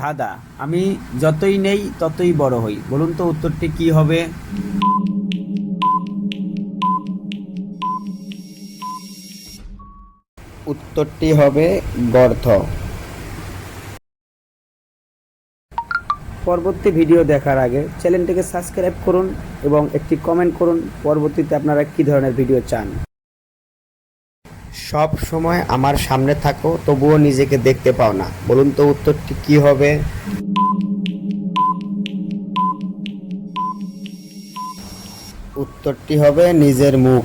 ধাঁধা আমি যতই নেই ততই বড় হই। বলুন তো উত্তরটি কি হবে? উত্তরটি হবে গর্ত। পরবর্তী ভিডিও দেখার আগে চ্যানেলটিকে সাবস্ক্রাইব করুন এবং একটি কমেন্ট করুন। পরবর্তীতে আপনারা কী ধরনের ভিডিও চান? সব সময় আমার সামনে থাকো, তবুও নিজেকে দেখতে পাও না। বলুন তো উত্তরটি কি হবে? উত্তরটি হবে নিজের মুখ।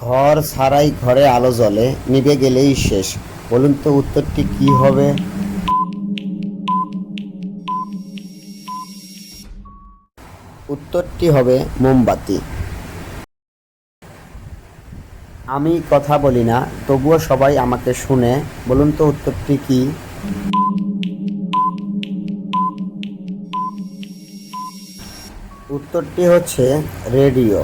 ঘর ছাড়াই ঘরে আলো জ্বলে, নিভে গেলেই শেষ। বলুন তো উত্তরটি কি হবে? উত্তরটি হবে মোমবাতি। আমি কথা বলি না, তবুও সবাই আমাকে শুনে। বলুন তো উত্তরটি কি? উত্তরটি হচ্ছে রেডিও।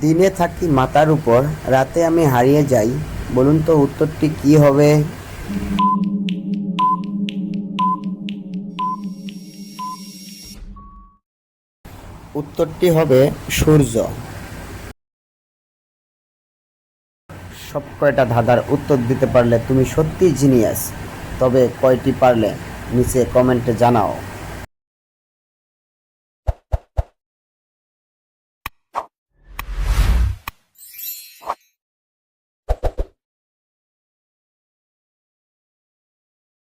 দিনে থাকি মাতার উপর, রাতে আমি হারিয়ে যাই। বলুন তো উত্তরটি কি হবে? উত্তরটি হবে সূর্য। সব কয়টা ধাঁধার উত্তর দিতে পারলে তুমি সত্যি জিনিয়াস তবে কয়টি পারলে নিচে কমেন্টে জানাও।